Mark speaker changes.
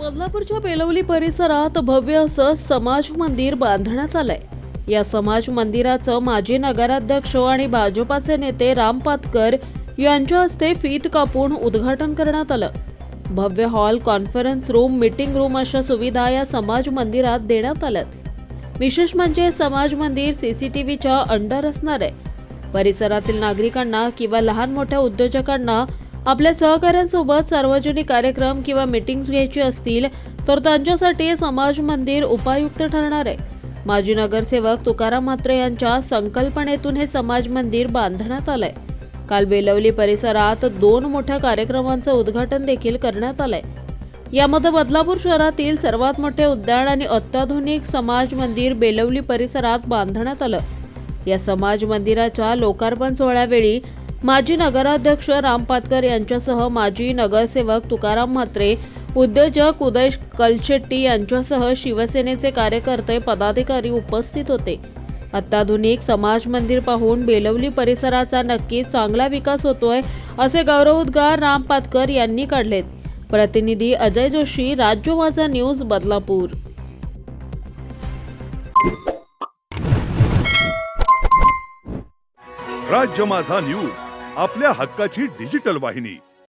Speaker 1: बदलापूरच्या बेलवली परिसरात भव्य असं समाज मंदिर बांधण्यात आलंय. या समाज मंदिराचं माजी नगराध्यक्ष आणि भाजपाचे नेते राम पातकर यांच्या हस्ते फीत कापून उद्घाटन करण्यात आलं. भव्य hall conference room meeting room अशा सुविधा या समाज मंदिरात देण्यात आल्यात. विशेष म्हणजे समाज मंदिर सीसीटीव्हीच्या अंडर असणार आहे. परिसरातील नागरिकांना किंवा लहान मोठ्या उद्योजकांना आपल्या सहकाऱ्यांसोबत सार्वजनिक कार्यक्रम किंवा मीटिंग्स घ्यायची असतील तर त्यांच्यासाठी समाज मंदिर उपायुक्त ठरणार आहे. माजी नगरसेवक तुकाराम म्हात्रे यांच्या संकल्पनेतून हे समाज मंदिर बांधण्यात आलंय. काल बेलवली परिसरात दोन मोठ्या कार्यक्रमांचं उद्घाटन देखील करण्यात आलंय. यामध्ये बदलापूर शहरातील सर्वात मोठे उद्यान आणि अत्याधुनिक समाज मंदिर बेलवली परिसरात बांधण्यात आलं. या समाज मंदिराच्या लोकार्पण सोहळ्यावेळी माजी नगराध्यक्ष राम पातकर यांच्यासह माजी नगरसेवक तुकाराम म्हात्रे उद्योजक उदय कलशेट्टी यांच्यासह शिवसेनेचे कार्यकर्ते पदाधिकारी उपस्थित होते. अत्याधुनिक समाज मंदिर पाहून बेलवली परिसराचा नक्कीच चांगला विकास होतोय असे गौरवोद्गार राम पातकर यांनी काढलेत. प्रतिनिधी अजय जोशी राज्य माझा न्यूज बदलापूर.
Speaker 2: राज्य माझा न्यूज. आपल्या हक्काची डिजिटल वाहिनी.